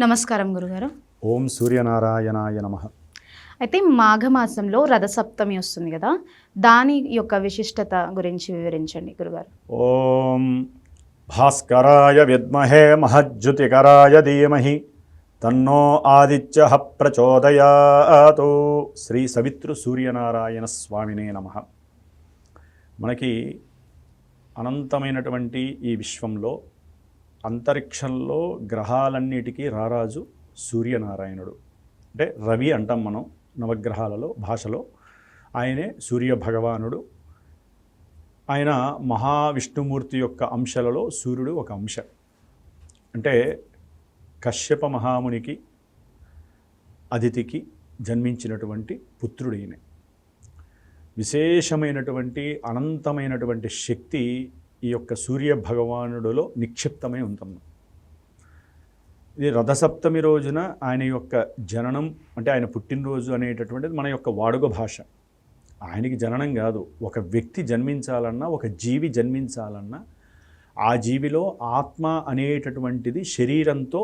నమస్కారం గురుగారు. ఓం సూర్యనారాయణాయ నమ. అయితే మాఘమాసంలో రథసప్తమి వస్తుంది కదా దాని యొక్క విశిష్టత గురించి వివరించండి గురుగారు. ఓం భాస్కరాయ విద్మహే మహజ్జుతికరాయ ధీమహి తన్నో ఆదిత్య ప్రచోదయాతు. శ్రీ సవితృ సూర్యనారాయణ స్వామినే నమ. మనకి అనంతమైనటువంటి ఈ విశ్వంలో అంతరిక్షంలో గ్రహాలన్నిటికీ రారాజు సూర్యనారాయణుడు. అంటే రవి అంటాం మనం నవగ్రహాలలో భాషలో. ఆయనే సూర్య భగవానుడు ఆయన మహావిష్ణుమూర్తి యొక్క అంశాలలో సూర్యుడు ఒక అంశ. అంటే కశ్యప మహామునికి అతిథికి జన్మించినటువంటి పుత్రుడు ఈయన విశేషమైనటువంటి అనంతమైనటువంటి శక్తి ఈ యొక్క సూర్య భగవానుడిలో నిక్షిప్తమై ఉంటుంది ఇది రథసప్తమి రోజున ఆయన యొక్క జననం అంటే ఆయన పుట్టినరోజు అనేటటువంటిది మన యొక్క వాడుక భాష. ఆయనకి జననం కాదు. ఒక వ్యక్తి జన్మించాలన్నా ఒక జీవి జన్మించాలన్నా ఆ జీవిలో ఆత్మ అనేటటువంటిది శరీరంతో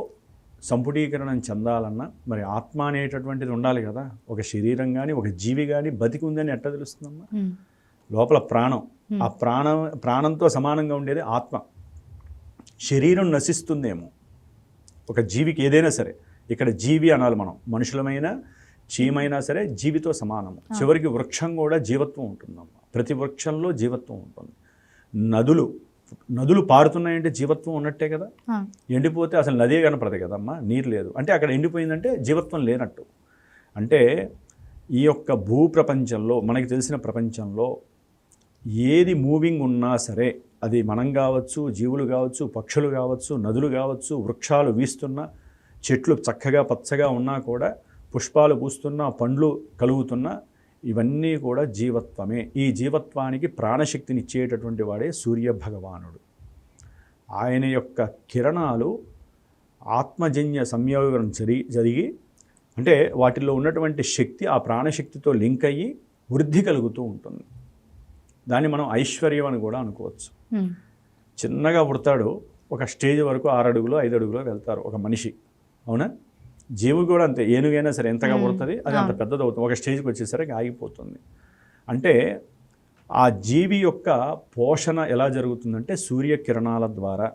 సంపుటీకరణం చెందాలన్నా మరి ఆత్మ అనేటటువంటిది ఉండాలి కదా. ఒక శరీరం కానీ ఒక జీవి కానీ బతికి ఉందని ఎట్లా తెలుస్తుందమ్మా లోపల ప్రాణం. ఆ ప్రాణం ప్రాణంతో సమానంగా ఉండేది ఆత్మ. శరీరం నశిస్తుందేమో. ఒక జీవికి ఏదైనా సరే ఇక్కడ జీవి అనాలి మనం. మనుషులమైన చీమైనా సరే జీవితో సమానము. చివరికి వృక్షం కూడా జీవత్వం ఉంటుందమ్మా. ప్రతి వృక్షంలో జీవత్వం ఉంటుంది. నదులు నదులు పారుతున్నాయంటే జీవత్వం ఉన్నట్టే కదా? ఎండిపోతే అసలు నదే కనపడదు కదమ్మా నీరు లేదు. అంటే అక్కడ ఎండిపోయిందంటే జీవత్వం లేనట్టు. అంటే ఈ యొక్క భూ ప్రపంచంలో మనకి తెలిసిన ప్రపంచంలో ఏది మూవింగ్ ఉన్నా సరే అది మనం కావచ్చు జీవులు కావచ్చు పక్షులు కావచ్చు నదులు కావచ్చు వృక్షాలు వీస్తున్నా చెట్లు చక్కగా పచ్చగా ఉన్నా కూడా పుష్పాలు పూస్తున్నా పండ్లు కలుగుతున్నా ఇవన్నీ కూడా జీవత్వమే. ఈ జీవత్వానికి ప్రాణశక్తిని ఇచ్చేటటువంటి వాడే సూర్య భగవానుడు ఆయన యొక్క కిరణాలు ఆత్మజన్య సంయోగం జరి జరిగి అంటే వాటిలో ఉన్నటువంటి శక్తి ఆ ప్రాణశక్తితో లింక్ అయ్యి వృద్ధి కలుగుతూ ఉంటుంది. దాన్ని మనం ఐశ్వర్యం అని కూడా అనుకోవచ్చు. చిన్నగా పుడతాడు ఒక స్టేజ్ వరకు ఆరు అడుగులో ఐదు అడుగులో వెళ్తారు ఒక మనిషి. అవునా? జీవి కూడా అంతే ఏనుగైనా సరే ఎంతగా పుడుతుంది అది అంత పెద్దది అవుతుంది ఒక స్టేజ్కి వచ్చేసరికి ఆగిపోతుంది. అంటే ఆ జీవి యొక్క పోషణ ఎలా జరుగుతుందంటే సూర్యకిరణాల ద్వారా.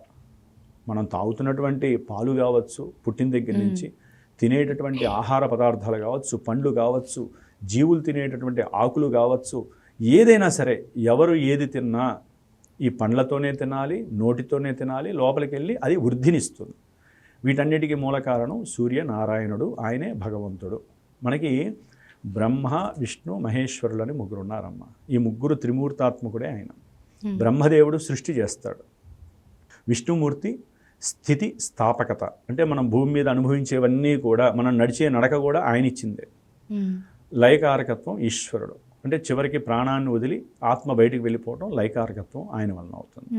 మనం తాగుతున్నటువంటి పాలు కావచ్చు పుట్టిన దగ్గర నుంచి తినేటటువంటి ఆహార పదార్థాలు కావచ్చు పండ్లు కావచ్చు జీవులు తినేటటువంటి ఆకులు కావచ్చు ఏదైనా సరే ఎవరు ఏది తిన్నా ఈ పండ్లతోనే తినాలి నోటితోనే తినాలి లోపలికి వెళ్ళి అది వృద్ధినిస్తుంది. వీటన్నిటికీ మూల కారణం సూర్యనారాయణుడు ఆయనే భగవంతుడు. మనకి బ్రహ్మ విష్ణు మహేశ్వరులు అని ముగ్గురు ఉన్నారమ్మ ఈ ముగ్గురు త్రిమూర్తాత్మకుడే ఆయన. బ్రహ్మదేవుడు సృష్టి చేస్తాడు. విష్ణుమూర్తి స్థితి స్థాపకత. అంటే మనం భూమి మీద అనుభవించేవన్నీ కూడా మనం నడిచే నడక కూడా ఆయన ఇచ్చిందే లయకారకత్వం ఈశ్వరుడు. అంటే చివరికి ప్రాణాన్ని వదిలి ఆత్మ బయటికి వెళ్ళిపోవడం లయకారకత్వం ఆయన వలన అవుతుంది.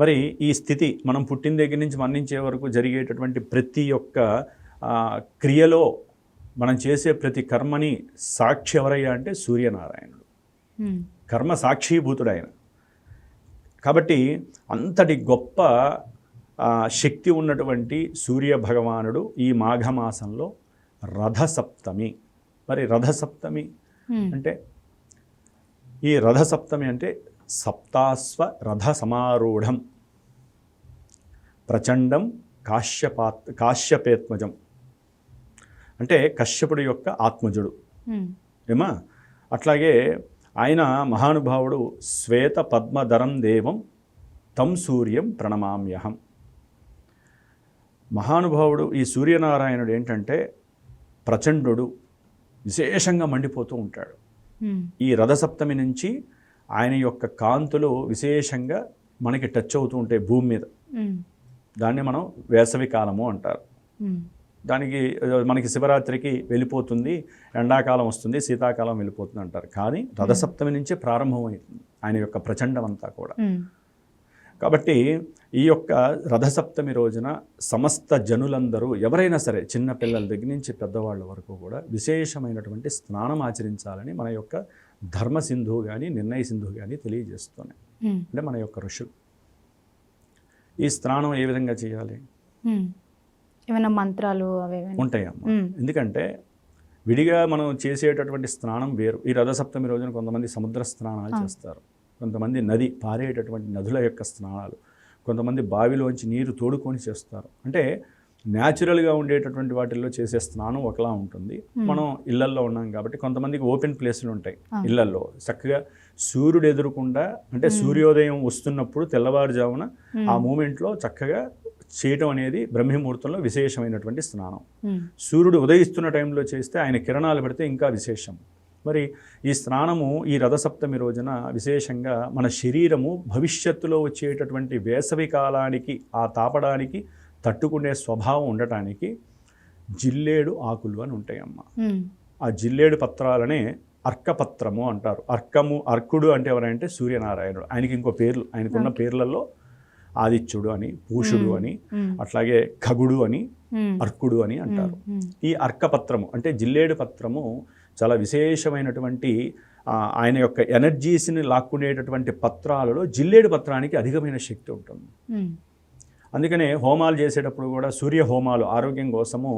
మరి ఈ స్థితి మనం పుట్టిన దగ్గర నుంచి మరణించే వరకు జరిగేటటువంటి ప్రతి ఒక్క క్రియలో మనం చేసే ప్రతి కర్మని సాక్షి ఎవరయ్యా అంటే సూర్యనారాయణుడు. కర్మ సాక్షీభూతుడు ఆయన. కాబట్టి అంతటి గొప్ప శక్తి ఉన్నటువంటి సూర్య భగవానుడు ఈ మాఘమాసంలో రథసప్తమి. మరి రథసప్తమి అంటే ఈ రథసప్తమి అంటే సప్తాస్వ రథ సమారూఢం ప్రచండం కాశ్యపాత్ కాశ్యపేత్మజం. అంటే కశ్యపుడు యొక్క ఆత్మజుడు. ఏమా? అట్లాగే ఆయన మహానుభావుడు శ్వేత పద్మధరం దేవం తం సూర్యం ప్రణమామ్యహం. మహానుభావుడు ఈ సూర్యనారాయణుడు ఏంటంటే ప్రచండు విశేషంగా మండిపోతూ ఉంటాడు. ఈ రథసప్తమి నుంచి ఆయన యొక్క కాంతులు విశేషంగా మనకి టచ్ అవుతూ ఉంటాయి భూమి మీద. దాన్ని మనం వేసవి కాలము అంటారు. దానికి మనకి శివరాత్రికి వెళ్ళిపోతుంది ఎండాకాలం వస్తుంది శీతాకాలం వెళ్ళిపోతుంది అంటారు. కానీ రథసప్తమి నుంచే ప్రారంభమవుతుంది ఆయన యొక్క ప్రచండం అంతా కూడా కాబట్టి ఈ యొక్క రథసప్తమి రోజున సమస్త జనులందరూ ఎవరైనా సరే చిన్న పిల్లల దగ్గర నుంచి పెద్దవాళ్ళ వరకు కూడా విశేషమైనటువంటి స్నానం ఆచరించాలని మన యొక్క ధర్మ సింధు కానీ నిర్ణయ సింధు కానీ తెలియజేస్తున్నాయి అంటే మన యొక్క ఋషులు. ఈ స్నానం ఏ విధంగా చేయాలి? ఏమైనా మంత్రాలు ఉంటాయమ్మ. మ్మ్. ఎందుకంటే విడిగా మనం చేసేటటువంటి స్నానం వేరు. ఈ రథసప్తమి రోజున కొంతమంది సముద్ర స్నానాలు చేస్తారు. కొంతమంది నది పారేటటువంటి నదుల యొక్క స్నానాలు కొంతమంది బావిలోంచి నీరు తోడుకొని చేస్తారు. అంటే న్యాచురల్గా ఉండేటటువంటి వాటిల్లో చేసే స్నానం ఒకలా ఉంటుంది. మనం ఇళ్ళల్లో ఉన్నాం కాబట్టి కొంతమందికి ఓపెన్ ప్లేస్లు ఉంటాయి ఇళ్ళల్లో. చక్కగా సూర్యుడు ఎదురకుండా అంటే సూర్యోదయం వస్తున్నప్పుడు తెల్లవారుజామున ఆ మూమెంట్లో చక్కగా చేయటం అనేది బ్రహ్మముహూర్తంలో విశేషమైనటువంటి స్నానం. సూర్యుడు ఉదయిస్తున్న టైంలో చేస్తే ఆయన కిరణాలు పడితే ఇంకా విశేషం. మరి ఈ స్నానము ఈ రథసప్తమి రోజున విశేషంగా మన శరీరము భవిష్యత్తులో వచ్చేటటువంటి వేసవి కాలానికి ఆ తాపడానికి తట్టుకునే స్వభావం ఉండటానికి జిల్లేడు ఆకులు అని ఉంటాయమ్మ మ్మ్. ఆ జిల్లేడు పత్రాలనే అర్కపత్రము అంటారు అర్కము అర్కుడు అంటే ఎవరంటే సూర్యనారాయణుడు ఆయనకి ఇంకో పేర్లు ఆయనకున్న పేర్లలో ఆదిత్యుడు అని పూషుడు అని. అట్లాగే ఖగుడు అని. అర్కుడు అని అంటారు. ఈ అర్కపత్రము అంటే జిల్లేడు పత్రము చాలా విశేషమైనటువంటి ఆయన యొక్క ఎనర్జీస్ని లాక్కునేటటువంటి పత్రాలలో జిల్లేడు పత్రానికి అధికమైన శక్తి ఉంటుంది. అందుకనే హోమాలు చేసేటప్పుడు కూడా సూర్య హోమాలు ఆరోగ్యం కోసము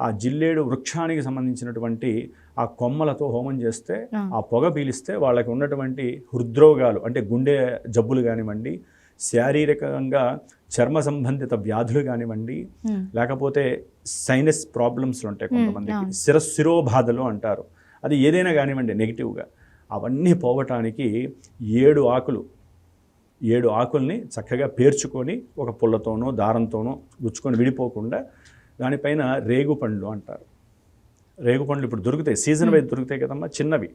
ఆ జిల్లేడు వృక్షానికి సంబంధించినటువంటి ఆ కొమ్మలతో హోమం చేస్తే ఆ. పొగ పీలిస్తే వాళ్ళకి ఉన్నటువంటి హృద్రోగాలు అంటే గుండె జబ్బులు కానివ్వండి శారీరకంగా చర్మ సంబంధిత వ్యాధులు కానివ్వండి. లేకపోతే సైనస్ ప్రాబ్లమ్స్ ఉంటాయి కొంతమందికి అవును. శిర శిరోబాధలు అంటారు అది ఏదైనా కానివ్వండి నెగిటివ్గా అవన్నీ పోవటానికి ఏడు ఆకులు ఏడు ఆకుల్ని చక్కగా పేర్చుకొని ఒక పుల్లతోనో దారంతోనో గుచ్చుకొని విడిపోకుండా దానిపైన రేగు పండ్లు అంటారు. రేగు పండ్లు ఇప్పుడు దొరుకుతాయి సీజన్ వైజ్ దొరుకుతాయి కదమ్మా చిన్నవి.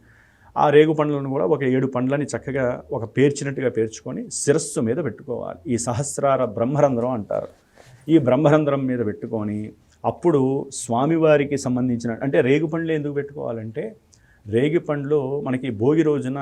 ఆ రేగు పండ్లను కూడా ఒక ఏడు పండ్లని చక్కగా ఒక పేర్చినట్టుగా పేర్చుకొని శిరస్సు మీద పెట్టుకోవాలి. ఈ సహస్రార బ్రహ్మరంధ్రం అంటారు. ఈ బ్రహ్మరంధ్రం మీద పెట్టుకొని అప్పుడు స్వామివారికి సంబంధించిన అంటే రేగు పండ్లు ఎందుకు పెట్టుకోవాలంటే రేగి పండ్లు మనకి భోగి రోజున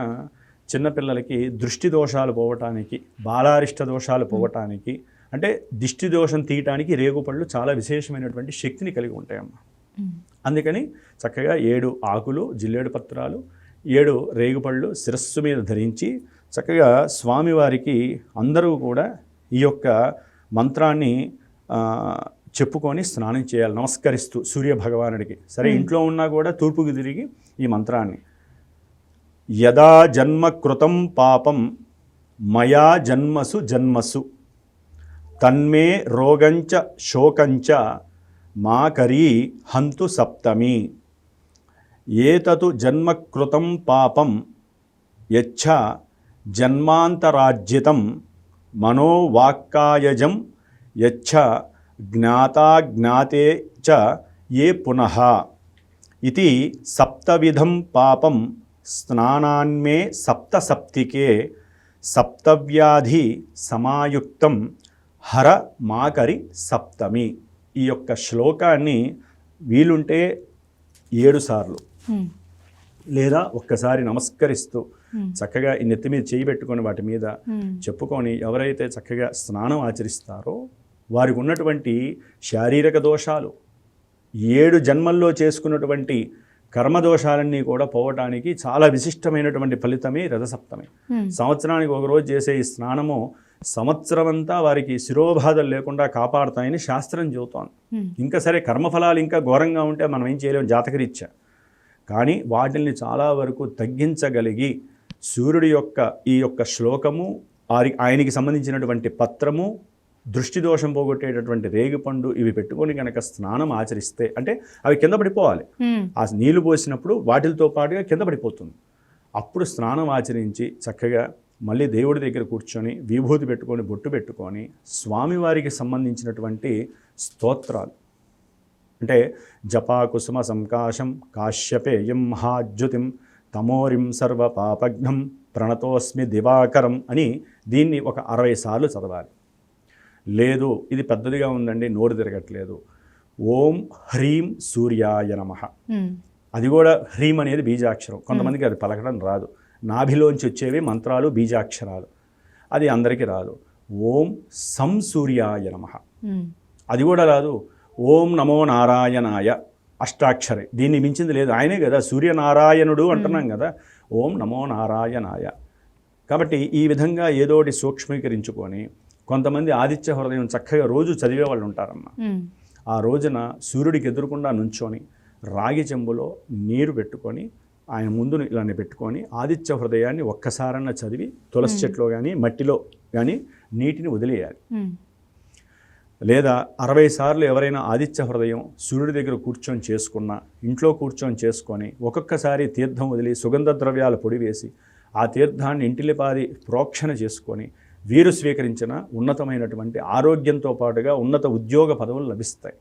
చిన్నపిల్లలకి దృష్టి దోషాలు పోవటానికి బాలారిష్ట దోషాలు పోవటానికి అంటే దిష్టి దోషం తీయటానికి రేగు పళ్ళు చాలా విశేషమైనటువంటి శక్తిని కలిగి ఉంటాయమ్మా మ్మ్. అందుకని చక్కగా ఏడు ఆకులు జిల్లేడు పత్రాలు ఏడు రేగుపళ్ళు శిరస్సు మీద ధరించి చక్కగా స్వామివారికి అందరూ కూడా ఈ యొక్క మంత్రాన్ని చెప్పుకొని స్నానం చేయాలి నమస్కరిస్తూ సూర్య భగవానుడికి. సరే ఇంట్లో ఉన్నా కూడా తూర్పుకి తిరిగి ఈ మంత్రాన్ని. యదా జన్మ కృతం పాపం మయా జన్మసు జన్మసు. తన్మే రోగంచ శోకంచ మాకరీ హంతు సప్తమి. ఏతతు జన్మకృతం పాపం యచ్చ జన్మాంతరాజ్జితం మనోవాక్కాయజం యచ్చ జ్ఞాతాజ్ఞాతే చ ఏ పునః ఇది సప్తవిధం పాపం స్నానాన్మే సప్తసప్తికే సప్తవ్యాధి సమాయుక్తం హర మాకరి సప్తమి ఈ యొక్క శ్లోకాన్ని వీలుంటే ఏడు సార్లు మ్మ్. లేదా ఒక్కసారి నమస్కరిస్తూ. చక్కగా ఈ నెత్తి మీద చేయి పెట్టుకొని వాటి మీద. చెప్పుకొని ఎవరైతే చక్కగా స్నానం ఆచరిస్తారో వారికి ఉన్నటువంటి శారీరక దోషాలు ఏడు జన్మల్లో చేసుకున్నటువంటి కర్మదోషాలన్నీ కూడా పోవటానికి చాలా విశిష్టమైనటువంటి ఫలితమే రథసప్తమి. సంవత్సరానికి ఒక రోజు చేసే ఈ స్నానము సంవత్సరం అంతా వారికి శిరోబాధలు లేకుండా కాపాడుతాయని శాస్త్రం చెబుతోంది. ఇంకా సరే కర్మఫలాలు ఇంకా ఘోరంగా ఉంటే మనం ఏం చేయలేము జాతకరీత్యా కానీ వాటిల్ని చాలా వరకు తగ్గించగలిగి సూర్యుడి యొక్క ఈ యొక్క శ్లోకము ఆయనకి సంబంధించినటువంటి పత్రము దృష్టి దోషం పోగొట్టేటటువంటి రేగిపండు ఇవి పెట్టుకొని కనుక స్నానం ఆచరిస్తే అంటే అవి కింద పడిపోవాలి. ఆ నీళ్ళు పోసినప్పుడు వాటితో పాటుగా కింద పడిపోతుంది. అప్పుడు స్నానం ఆచరించి చక్కగా మళ్ళీ దేవుడి దగ్గర కూర్చొని విభూతి పెట్టుకొని బొట్టు పెట్టుకొని స్వామివారికి సంబంధించినటువంటి స్తోత్రాలు. అంటే జపా కుసుమ సంకాశం కాశ్యపేయం మహాజ్యుతిం తమోరిం సర్వ పాపఘ్నం ప్రణతోస్మి దివాకరం అని దీన్ని ఒక అరవై సార్లు చదవాలి. లేదు ఇది పెద్దదిగా ఉందండి నోరు తిరగట్లేదు. ఓం హ్రీం సూర్యాయ నమః. అది కూడా హ్రీం అనేది బీజాక్షరం. కొంతమందికి అది పలకడం రాదు. నాభిలోంచి వచ్చేవి మంత్రాలు బీజాక్షరాలు. అది అందరికీ రాదు. ఓం సం సూర్యాయ నమః. అది కూడా రాదు. ఓం నమో నారాయణాయ అష్టాక్షరి. దీన్ని మించింది లేదు. ఆయనే కదా సూర్యనారాయణుడు అంటున్నాం కదా. ఓం నమో నారాయణాయ. కాబట్టి ఈ విధంగా ఏదోటి సూక్ష్మీకరించుకొని కొంతమంది ఆదిత్య హృదయం చక్కగా రోజు చదివే వాళ్ళు ఉంటారమ్మా. మ్మ్. ఆ రోజున సూర్యుడికి ఎదురుకుండా నుంచొని రాగి చెంబులో నీరు పెట్టుకొని ఆయన ముందు ఇలానే పెట్టుకొని ఆదిత్య హృదయాన్ని ఒక్కసారన్నా చదివి తులసి చెట్లో కానీ మట్టిలో కానీ నీటిని వదిలేయాలి. లేదా అరవై సార్లు ఎవరైనా ఆదిత్య హృదయం సూర్యుడి దగ్గర కూర్చొని చేసుకున్నా ఇంట్లో కూర్చొని చేసుకొని ఒక్కొక్కసారి తీర్థం వదిలి సుగంధ ద్రవ్యాల పొడి వేసి ఆ తీర్థాన్ని ఇంటిలిపాది ప్రోక్షణ చేసుకొని వీరు స్వీకరించిన ఉన్నతమైనటువంటి ఆరోగ్యంతో పాటుగా ఉన్నత ఉద్యోగ పదవులు లభిస్తాయి.